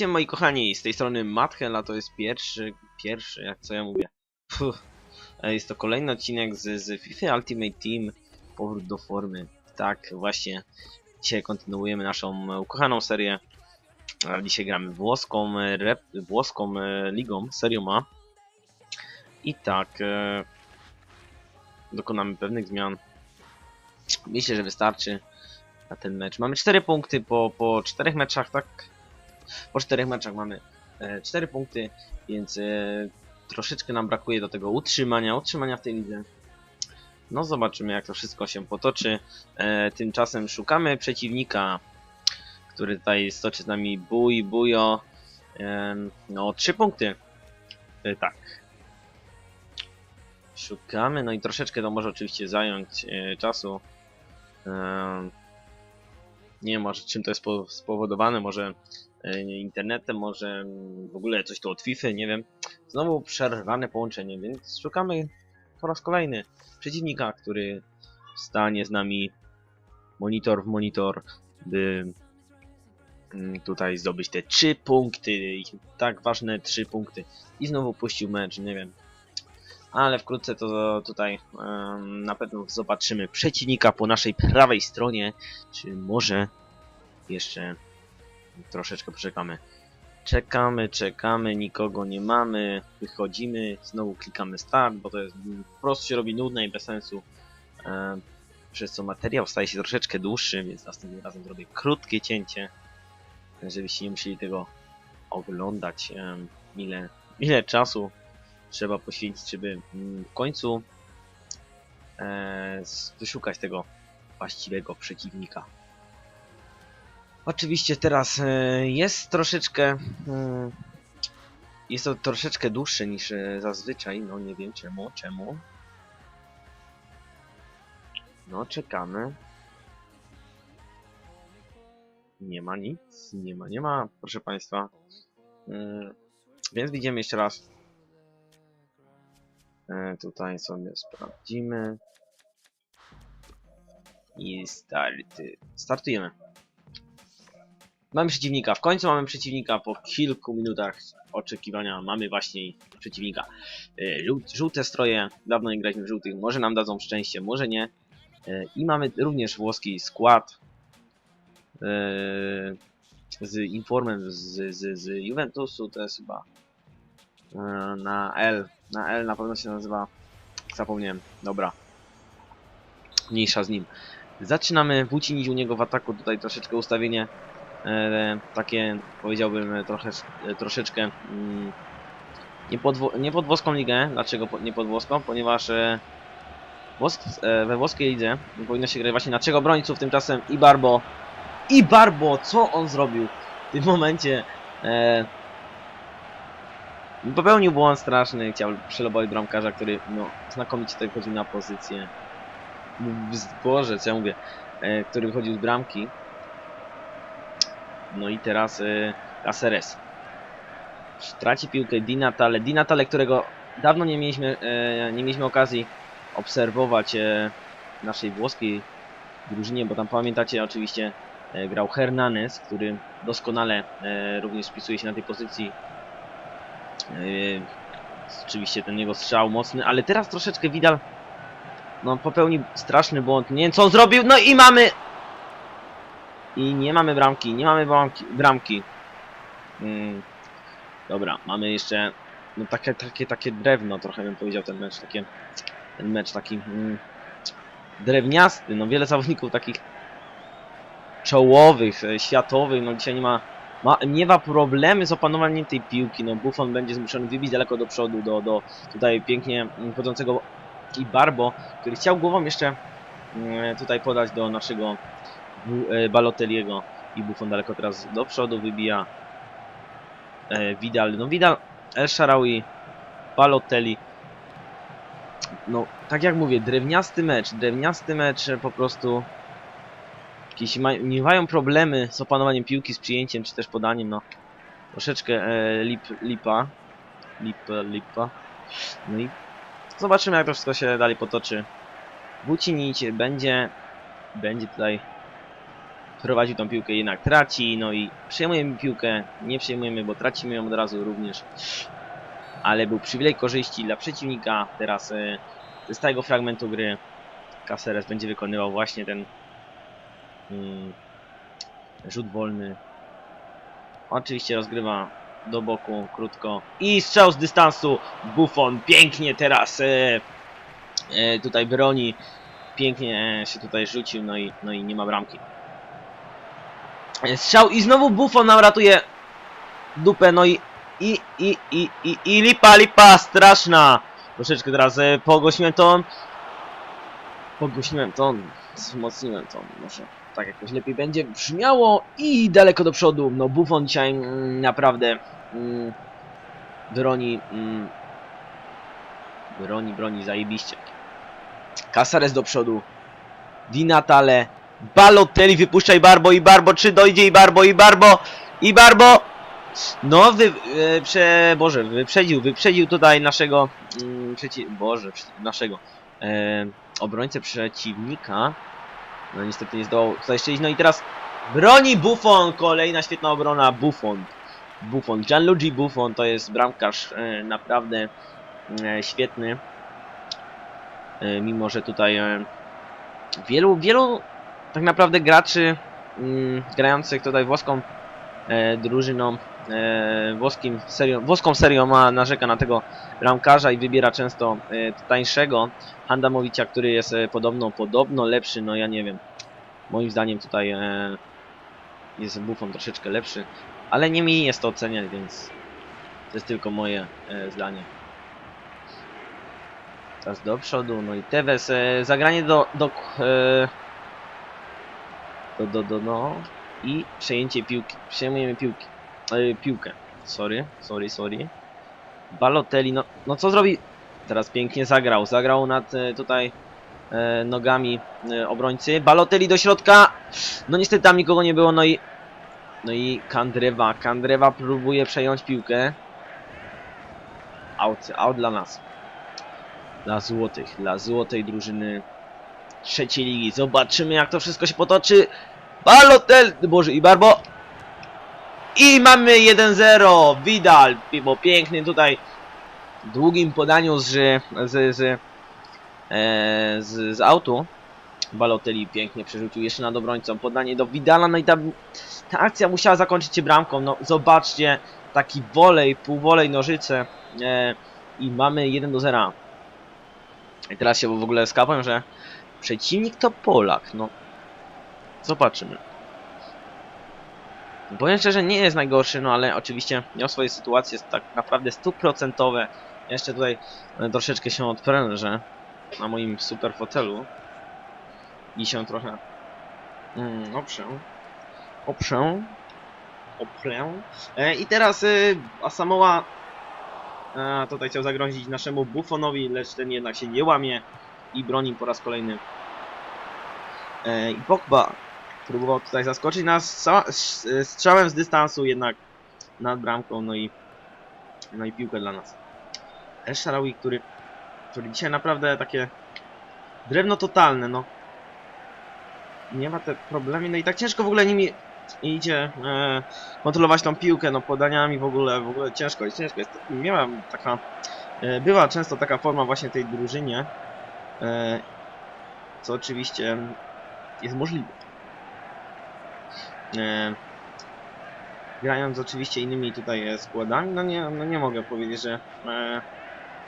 Witajcie moi kochani, z tej strony Mathel, a to jest pierwszy, pierwszy, jak co ja mówię. Puh. E, Jest to kolejny odcinek z, z FIFA Ultimate Team, powrót do formy. Tak, właśnie, dzisiaj kontynuujemy naszą ukochaną serię. Dzisiaj gramy włoską, e, rep, włoską e, ligą, serią A. I tak, dokonamy pewnych zmian. Myślę, że wystarczy na ten mecz. Mamy 4 punkty po, po 4 meczach, tak? Po 4 meczach mamy e, 4 punkty, więc e, troszeczkę nam brakuje do tego utrzymania, utrzymania w tej lidze. No zobaczymy jak to wszystko się potoczy. E, tymczasem szukamy przeciwnika, który tutaj stoczy z nami bój, bujo. No 3 punkty. Tak. Szukamy, no i troszeczkę to może oczywiście zająć czasu. Nie wiem może czym to jest po- spowodowane, może e, internetem, może mm, w ogóle coś tu od FIFA, nie wiem. Znowu przerwane połączenie, więc szukamy po raz kolejny przeciwnika, który stanie z nami monitor w monitor, by mm, tutaj zdobyć te trzy punkty, tak ważne trzy punkty. I znowu puścił mecz, nie wiem. Ale wkrótce to tutaj na pewno zobaczymy przeciwnika po naszej prawej stronie, czy może jeszcze troszeczkę poczekamy. Czekamy, czekamy, nikogo nie mamy, wychodzimy, znowu klikamy start, bo to jest po prostu się robi nudne i bez sensu. Przez co materiał staje się troszeczkę dłuższy, więc następnym razem zrobię krótkie cięcie, żebyście nie musieli tego oglądać. Ile, ile czasu trzeba poświęcić, żeby mm, w końcu e, wyszukać tego właściwego przeciwnika. Oczywiście teraz e, jest troszeczkę. mm, Jest to troszeczkę dłuższe niż e, zazwyczaj. No nie wiem czemu, czemu. No czekamy. Nie ma nic, nie ma, nie ma, proszę Państwa. Więc widzimy jeszcze raz. E, Tutaj sobie sprawdzimy. I starty. Startujemy. Mamy przeciwnika. W końcu mamy przeciwnika. Po kilku minutach oczekiwania mamy właśnie przeciwnika. E, żół- Żółte stroje. Dawno nie graliśmy w żółtych. Może nam dadzą szczęście, może nie. E, I mamy również włoski skład. Z informem z, z, z Juventusu. To jest chyba na L. Na L na pewno się nazywa. Zapomniałem. Dobra. Mniejsza z nim. Zaczynamy włócinić u niego w ataku. Tutaj troszeczkę ustawienie e, takie powiedziałbym trochę, e, troszeczkę mm, nie, pod, wo- nie pod włoską ligę. Dlaczego po, nie pod włoską? Ponieważ e, włosk, e, we włoskiej lidze powinno się grać właśnie na trzech obrońców, tymczasem i Barbo i Barbo, co on zrobił w tym momencie? E, popełnił błąd straszny, chciał przelobować bramkarza, który no, znakomicie tutaj wchodził na pozycję. Boże, co ja mówię, e, który wychodził z bramki. No i teraz y, Caceres. Traci piłkę Di Natale. Di Natale, którego dawno nie mieliśmy, e, nie mieliśmy okazji obserwować e, naszej włoskiej drużynie, bo tam pamiętacie oczywiście e, grał Hernanes, który doskonale e, również spisuje się na tej pozycji. E, oczywiście ten jego strzał mocny, ale teraz troszeczkę Vidal no, popełnił straszny błąd. Nie wiem co on zrobił, no i mamy i nie mamy bramki, nie mamy bramki. bramki. Mm, dobra, mamy jeszcze no takie, takie, takie drewno, trochę bym powiedział ten mecz, takie, ten mecz taki mm, drewniasty, no wiele zawodników takich czołowych, e, światowych, no dzisiaj nie ma, ma nie ma problemy z opanowaniem tej piłki, no Buffon będzie zmuszony wybić daleko do przodu, do, do tutaj pięknie mm, wchodzącego i Barbo, który chciał głową jeszcze mm, tutaj podać do naszego Bu- e, Balotelliego. I Buffon daleko teraz do przodu wybija e, Vidal, no Vidal, El Sharawi, Balotelli. No tak jak mówię, drewniasty mecz, drewniasty mecz po prostu jakieś ma, miewają problemy z opanowaniem piłki, z przyjęciem czy też podaniem, no. Troszeczkę e, lip, lipa. Lipa, lipa. No i zobaczymy jak to wszystko się dalej potoczy. Wucinić będzie będzie tutaj prowadził tą piłkę, jednak traci, no i przejmujemy piłkę, nie przejmujemy, bo tracimy ją od razu również. Ale był przywilej korzyści dla przeciwnika, teraz e, ze stałego fragmentu gry Caceres będzie wykonywał właśnie ten rzut wolny. Oczywiście rozgrywa do boku, krótko. I strzał z dystansu. Buffon pięknie teraz e, e, tutaj broni. Pięknie się tutaj rzucił, no i, no i nie ma bramki. Strzał i znowu Buffon nam ratuje dupę, no i i, i, i, i, i lipa, lipa, straszna. Troszeczkę teraz e, pogłośniłem ton. Pogłośniłem ton, wzmocniłem ton, może tak jakoś lepiej będzie brzmiało i daleko do przodu. No Buffon dzisiaj mm, naprawdę mm, broni, mm, broni, broni zajebiście. Casares do przodu. Di Natale. Balotelli wypuszczaj Barbo i Barbo, czy dojdzie i Barbo i Barbo i Barbo. No, wy, e, prze, Boże, wyprzedził, wyprzedził tutaj naszego, mm, przeci, Boże, naszego e, obrońcę przeciwnika. No niestety nie zdołał tutaj strzelić. No i teraz broni Buffon, kolejna świetna obrona Buffon. Buffon, Gianluigi Buffon to jest bramkarz e, naprawdę e, świetny. E, mimo, że tutaj e, wielu, wielu tak naprawdę graczy mm, grających tutaj włoską e, drużyną, włoskim serią, włoską serią ma narzeka na tego bramkarza i wybiera często e, tańszego Handamowicia, który jest e, podobno, podobno lepszy, no ja nie wiem. Moim zdaniem tutaj e, jest Buffon troszeczkę lepszy, ale nie mi jest to oceniać, więc to jest tylko moje e, zdanie. Teraz do przodu, no i Tevez, e, zagranie do, do, e, do, do, do, no i przejęcie piłki, przejmujemy piłki, e, piłkę, sorry, sorry, sorry. Balotelli, no, no co zrobi? Teraz pięknie zagrał, zagrał nad e, tutaj e, nogami e, obrońcy. Balotelli do środka, no niestety tam nikogo nie było, no i no i Kandrewa, Kandrewa próbuje przejąć piłkę. Out, out dla nas. Dla złotych, dla złotej drużyny trzeciej ligi. Zobaczymy jak to wszystko się potoczy. Balotel, Boże i Barbo. I mamy 1-0. Vidal, bo piękny tutaj długim podaniu z, z, z, e, z, z autu. Balotelli pięknie przerzucił jeszcze nad obrońcą. Podanie do Vidala, no i ta, ta akcja musiała zakończyć się bramką. No zobaczcie, taki wolej, półwolej, nożyce. E, I mamy 1 do 0. I teraz się w ogóle skapłem, że przeciwnik to Polak. No, zobaczymy. Powiem szczerze, nie jest najgorszy, no ale oczywiście miał swoje sytuacje tak naprawdę stuprocentowe. Jeszcze tutaj e, troszeczkę się odprężę na moim super fotelu i się trochę mm, oprzę. Oprzę. Oprę. E, I teraz y, Asamoah e, tutaj chciał zagrozić naszemu Buffonowi, lecz ten jednak się nie łamie i broni po raz kolejny. E, I Pogba próbował tutaj zaskoczyć nas s- strzałem z dystansu jednak nad bramką, no i no i piłkę dla nas. El Sharawi, który, który dzisiaj naprawdę takie drewno totalne, no. Nie ma te problemy, no i tak ciężko w ogóle nimi idzie e, kontrolować tą piłkę, no podaniami w ogóle, w ogóle ciężko jest, ciężko jest. Miałem taka, e, była często taka forma właśnie tej drużynie, e, co oczywiście jest możliwe. E, grając oczywiście innymi tutaj składami, no nie, no nie mogę powiedzieć, że e,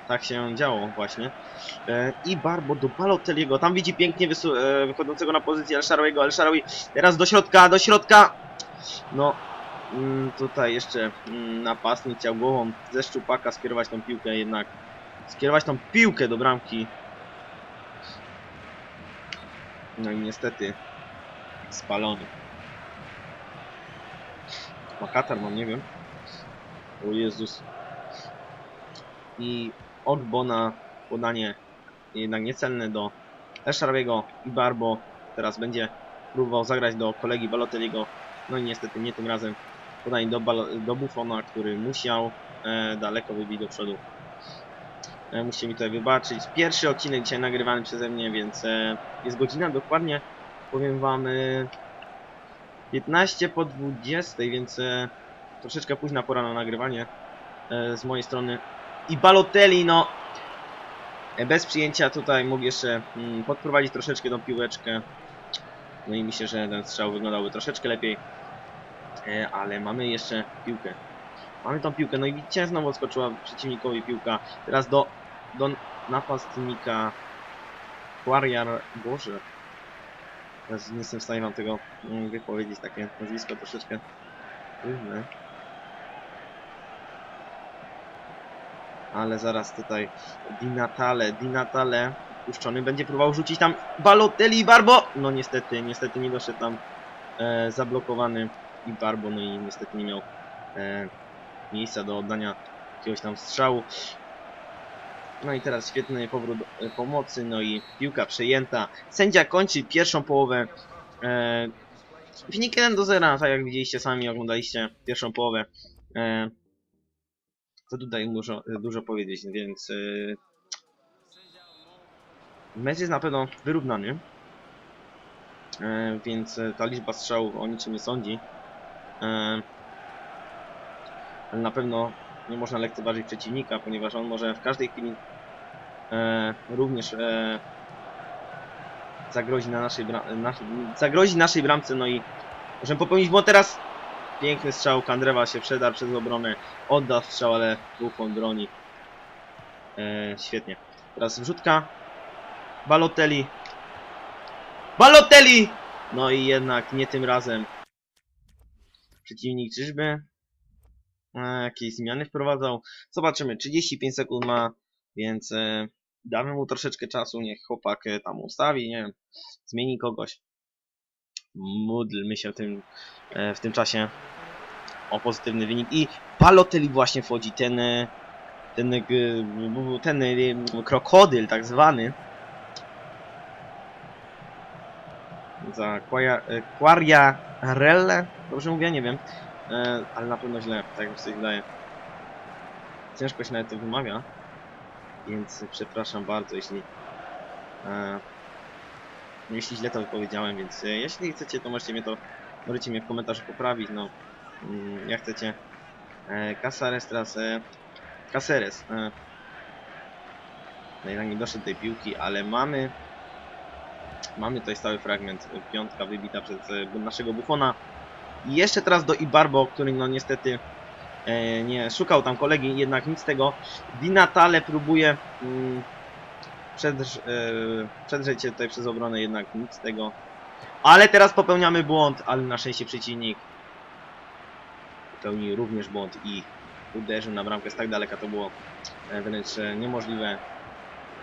tak się działo właśnie. E, I Barbo do Balotelliego, tam widzi pięknie e, wychodzącego na pozycję El Shaarawy'ego, El Shaarawy teraz do środka, do środka! No, mm, tutaj jeszcze mm, napastnik chciał głową ze szczupaka skierować tą piłkę, jednak skierować tą piłkę do bramki. No i niestety spalony. Ma katar mam, nie wiem. O Jezus. I Ogbona podanie jednak niecelne do Eszarwiego i Barbo. Teraz będzie próbował zagrać do kolegi Balotelliego. No i niestety nie tym razem. Podanie do, do Buffona, który musiał e, daleko wybić do przodu. E, musicie mi tutaj wybaczyć. Pierwszy odcinek dzisiaj nagrywany przeze mnie, więc e, jest godzina dokładnie. Powiem wam e, 15 po 20, więc e, troszeczkę późna pora na nagrywanie e, z mojej strony. I Balotelli, no e, bez przyjęcia tutaj mógł jeszcze mm, podprowadzić troszeczkę tą piłeczkę. No i myślę, że ten strzał wyglądałby troszeczkę lepiej. E, ale mamy jeszcze piłkę. Mamy tą piłkę, no i widzicie, znowu odskoczyła przeciwnikowi piłka. Teraz do, do napastnika Warrior, Boże. Teraz nie jestem w stanie wam tego mm, wypowiedzieć, takie nazwisko troszeczkę trudne. Ale zaraz tutaj Di Natale, Di Natale puszczony, będzie próbował rzucić tam Balotelli Barbo! No niestety, niestety nie doszedł tam e, zablokowany i Barbo, no i niestety nie miał e, miejsca do oddania jakiegoś tam strzału. No i teraz świetny powrót e, pomocy, no i piłka przejęta. Sędzia kończy pierwszą połowę. E, wynik 1 do 0, tak jak widzieliście sami, oglądaliście pierwszą połowę. E, co tutaj dużo, dużo powiedzieć, więc e, mecz jest na pewno wyrównany. E, więc e, ta liczba strzałów o niczym nie sądzi. E, ale na pewno nie można lekceważyć przeciwnika, ponieważ on może w każdej chwili e, również e, zagrozi na naszej zagrozi naszej bramce, no i możemy popełnić błąd teraz. Piękny strzał, Kandrewa się przedarł przez obronę, odda strzał, ale Buffon broni. E, świetnie. Teraz wrzutka. Balotelli. Balotelli! No i jednak nie tym razem. Przeciwnik czyżby jakieś zmiany wprowadzał? Zobaczymy. 35 sekund ma, więc e, damy mu troszeczkę czasu. Niech chłopak e, tam ustawi, nie wiem, zmieni kogoś. Módlmy się tym, e, w tym czasie o pozytywny wynik. I Balotelli właśnie wchodzi, ten, e, ten, e, ten e, krokodyl tak zwany. Za Quaria- Quariarelle, dobrze mówię, nie wiem, e, ale na pewno źle, tak mi się wydaje. Ciężko się nawet to wymawia, więc przepraszam bardzo, jeśli e, jeśli źle to wypowiedziałem, więc e, jeśli chcecie, to możecie mnie to możecie mnie w komentarzu poprawić, no mm, jak chcecie. E, Casares teraz, e, Caceres, e, no jednak nie doszedł do tej piłki, ale mamy Mamy tutaj stały fragment, piątka wybita przez e, naszego Buffona. I jeszcze teraz do Ibarbo, który no niestety e, nie szukał tam kolegi, jednak nic z tego. Di Natale próbuje mm, przedrz, e, przedrzeć się tutaj przez obronę, jednak nic z tego. Ale teraz popełniamy błąd, ale na szczęście przeciwnik popełnił również błąd i uderzył na bramkę z tak daleka, to było e, wręcz e, niemożliwe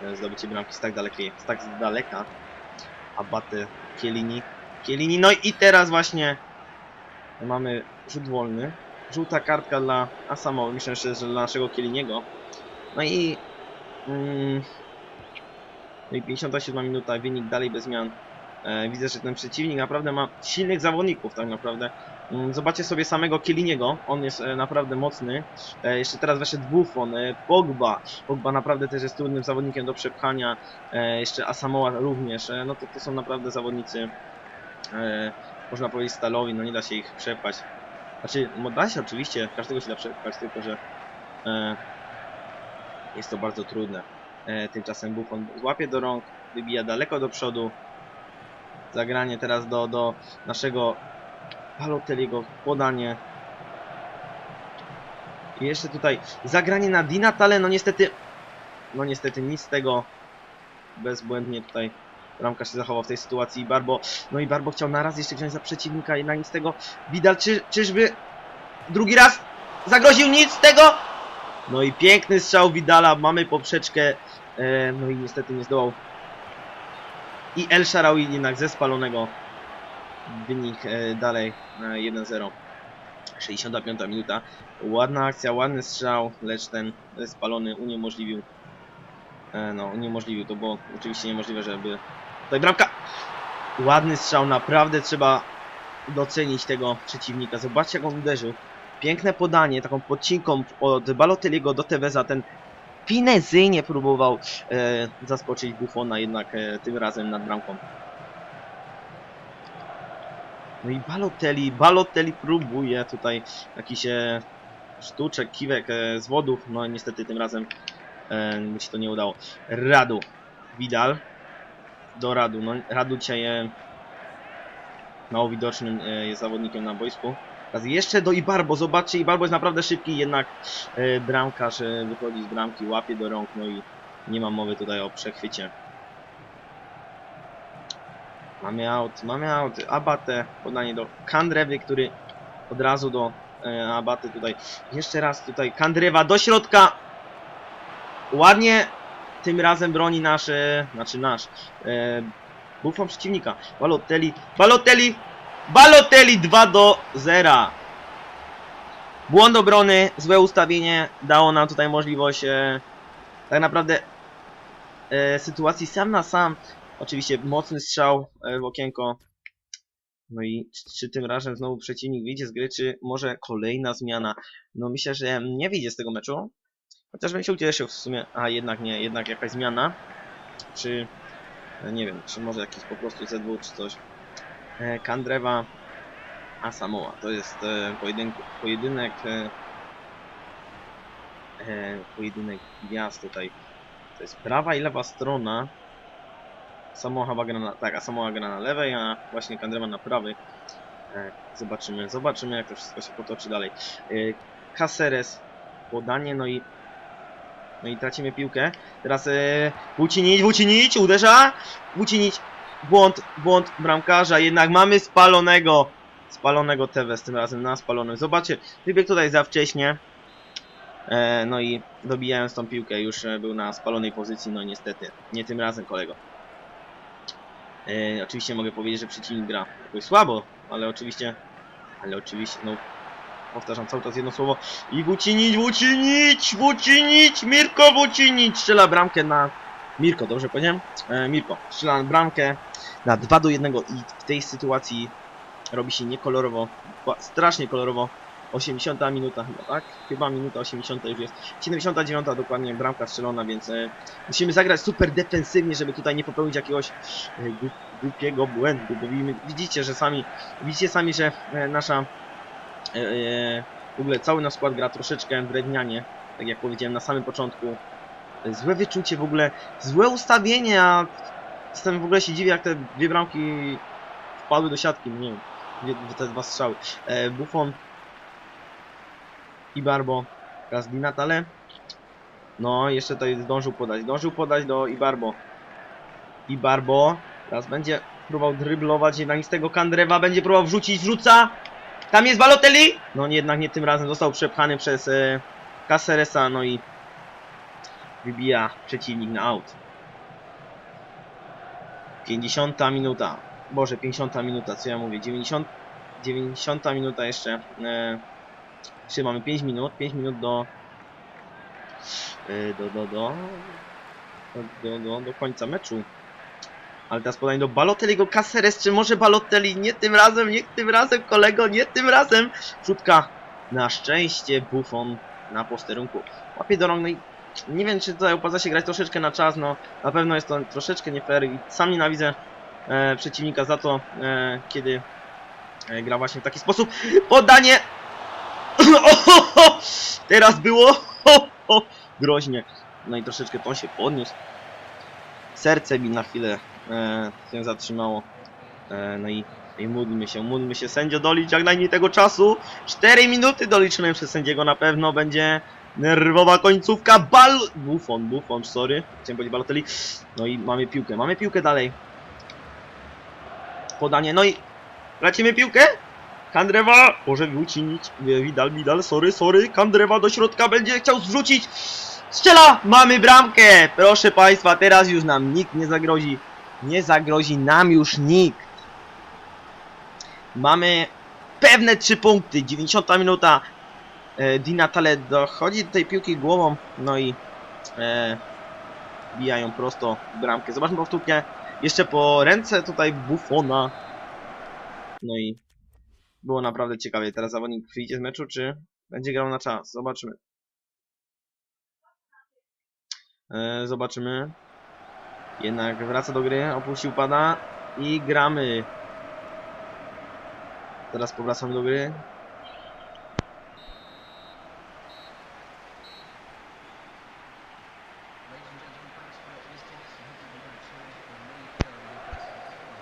e, zdobycie bramki z tak dalekiej, z tak daleka. Abate, Kielini. Kielini, no i teraz właśnie mamy rzut wolny. Żółta kartka dla Asamowa, myślę, że dla naszego Kieliniego. No i mm, no i 57 minuta, wynik dalej bez zmian. E, widzę, że ten przeciwnik naprawdę ma silnych zawodników tak naprawdę. Mm, Zobaczcie sobie samego Kieliniego, on jest e, naprawdę mocny. E, jeszcze teraz weszedł Buffon, e, Pogba. Pogba naprawdę też jest trudnym zawodnikiem do przepchania. Jeszcze Asamoah również. No to, to są naprawdę zawodnicy, można powiedzieć stalowi, no nie da się ich przepaść. Znaczy, no da się oczywiście, każdego się da przepaść, tylko że e, jest to bardzo trudne. E, tymczasem Buffon złapie do rąk, wybija daleko do przodu. Zagranie teraz do, do naszego Balotelliego, podanie. I jeszcze tutaj zagranie na Di Natale, no niestety, no niestety nic z tego. Bezbłędnie tutaj Ramka się zachował w tej sytuacji. Barbo, no i Barbo chciał na raz jeszcze wziąć za przeciwnika, jednak nic z tego. Widal, czy, czyżby drugi raz zagroził nic z tego? No i piękny strzał Widala, mamy poprzeczkę. E, no i niestety nie zdołał. I El Sharawi jednak ze spalonego. Wynik e, dalej e, 1-0. 65 minuta. Ładna akcja, ładny strzał, lecz ten spalony uniemożliwił. E, no, uniemożliwił to, było oczywiście niemożliwe, żeby. Tutaj bramka! Ładny strzał, naprawdę trzeba docenić tego przeciwnika. Zobaczcie, jak on uderzył. Piękne podanie, taką podcinką od Balotelliego do Teveza. Ten finezyjnie próbował e, zaskoczyć Buffona, jednak e, tym razem nad bramką. No i Balotelli, Balotelli próbuje tutaj jakiś e, sztuczek, kiwek e, z wodów, no niestety tym razem e, się to nie udało. Radu, Vidal, do Radu, no Radu dzisiaj e, mało widocznym e, jest zawodnikiem na boisku. Teraz jeszcze do Ibarbo, zobaczcie, Ibarbo jest naprawdę szybki, jednak e, bramkarz e, wychodzi z bramki, łapie do rąk, no i nie ma mowy tutaj o przechwycie. Mamy out, mamy out, Abate, podanie do Kandrewy, który od razu do e, Abaty tutaj, jeszcze raz tutaj, Kandrewa do środka, ładnie, tym razem broni nasz, e, znaczy nasz, e, Buffon przeciwnika, Balotelli, Balotelli, Balotelli 2 do 0. Błąd obrony, złe ustawienie dało nam tutaj możliwość e, tak naprawdę e, sytuacji sam na sam. Oczywiście mocny strzał e, w okienko. No i czy tym razem znowu przeciwnik wyjdzie z gry, czy może kolejna zmiana? No myślę, że nie wyjdzie z tego meczu. Chociaż bym się ucieszył w sumie. A jednak nie, jednak jakaś zmiana. Czy e, nie wiem, czy może jakiś po prostu ZW czy coś. E, Kandrewa Asamoah. To jest e, pojedynku, pojedynek pojedynek gwiazd tutaj. To jest prawa i lewa strona. Samoa chyba gra na, tak, a Samoa gra na lewej, a właśnie Kandrewa na prawej. Zobaczymy, zobaczymy jak to wszystko się potoczy dalej. Caceres, podanie, no i no i tracimy piłkę. Teraz e, Vucinic, Vucinic, uderza. Vucinic, błąd, błąd bramkarza, jednak mamy spalonego. Spalonego Tevez tym razem na spalonym. Zobaczcie, wybiegł tutaj za wcześnie. E, no i dobijając tą piłkę już e, był na spalonej pozycji, no niestety. Nie tym razem kolego. E, oczywiście mogę powiedzieć, że przeciwnik gra jakoś słabo, ale oczywiście, ale oczywiście, no powtarzam cały czas jedno słowo i Vucinic, Vucinic, Vucinic, Mirko Vucinic strzela bramkę na Mirko, dobrze powiedziałem? E, Mirko strzela bramkę na 2 do 1 i w tej sytuacji robi się niekolorowo, strasznie kolorowo. 80 minuta chyba, tak? Chyba minuta 80 już jest. 79 dokładnie bramka strzelona, więc e, musimy zagrać super defensywnie, żeby tutaj nie popełnić jakiegoś e, głup- głupiego błędu, bo widzicie, że sami, widzicie sami, że e, nasza w ogóle cały nasz skład gra troszeczkę drewnianie, tak jak powiedziałem na samym początku. E, Złe wyczucie w ogóle, złe ustawienie, a jestem w ogóle się dziwię, jak te dwie bramki wpadły do siatki, nie wiem, te dwa strzały. E, Buffon i Barbo, teraz Di Natale. No, jeszcze tutaj zdążył podać, zdążył podać do Ibarbo. Ibarbo, teraz będzie próbował dryblować, jednak z tego Kandrewa będzie próbował wrzucić, wrzuca! Tam jest Balotelli! No jednak nie tym razem, został przepchany przez e, Caceresa, no i wybija przeciwnik na out. 50 minuta. Boże, 50 minuta, co ja mówię? 90, 90 minuta jeszcze. E, czy mamy 5 minut? 5 minut do. e, Do, do, do. Do, do, do, do końca meczu. Ale teraz podanie do Balotelliego Caceres, czy może Balotelli? Nie tym razem, nie tym razem, kolego, nie tym razem! Rzutka. Na szczęście Buffon na posterunku. Łapie do rąk, no i nie wiem, czy tutaj opłaca się grać troszeczkę na czas, no na pewno jest to troszeczkę nie fair i sam nienawidzę e, przeciwnika za to, e, kiedy e, gra właśnie w taki sposób. Podanie! Ohoho! Teraz było ho, groźnie. No i troszeczkę to się podniósł. Serce mi na chwilę się zatrzymało. E, no i, i módlmy się, módlmy się. Sędzio dolicz jak najmniej tego czasu. 4 minuty doliczone przez sędziego na pewno będzie nerwowa końcówka. Bal... Buffon, Buffon, sorry. Chciałem powiedzieć Balotelli. No i mamy piłkę, mamy piłkę dalej. Podanie, no i lecimy piłkę. Kandrewa może uczynić. Widal, Widal, sorry, sorry. Kandrewa do środka będzie chciał zrzucić. Strzela! Mamy bramkę! Proszę Państwa, teraz już nam nikt nie zagrozi. Nie zagrozi nam już nikt. Mamy pewne trzy punkty. 90 minuta. E, Di Natale dochodzi do tej piłki głową. No i e, bijają prosto bramkę. Zobaczmy powtórkę. Jeszcze po ręce tutaj Buffona. No i było naprawdę ciekawie. Teraz zawodnik wyjdzie z meczu, czy będzie grał na czas? Zobaczymy. E, zobaczymy. Jednak wraca do gry, opuścił pada i gramy. Teraz powracam do gry.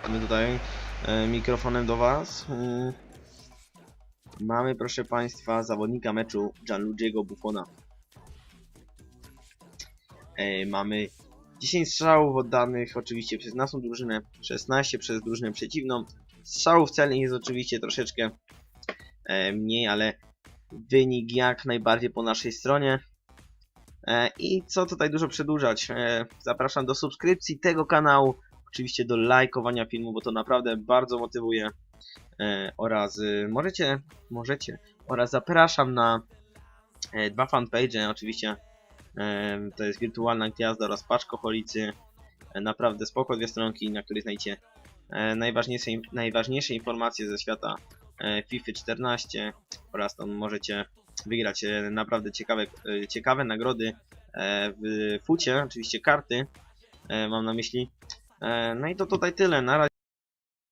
Mamy tutaj e, mikrofonem do Was. Mm. Mamy, proszę Państwa, zawodnika meczu Gianluigiego Buffona. E, mamy 10 strzałów oddanych oczywiście przez naszą drużynę, 16 przez drużynę przeciwną. Strzałów celnych jest oczywiście troszeczkę e, mniej, ale wynik jak najbardziej po naszej stronie. E, I co tutaj dużo przedłużać, e, zapraszam do subskrypcji tego kanału, oczywiście do lajkowania filmu, bo to naprawdę bardzo motywuje. E, oraz e, możecie, możecie, oraz zapraszam na e, dwa fanpage, oczywiście to jest Wirtualna Gwiazda oraz Paczkoholicy. E, naprawdę spoko dwie stronki, na których znajdziecie najważniejsze, najważniejsze informacje ze świata e, FIFA 14 oraz tam możecie wygrać e, naprawdę ciekawe, ciekawe nagrody w fucie, oczywiście karty mam na myśli. No i to tutaj tyle. Na razie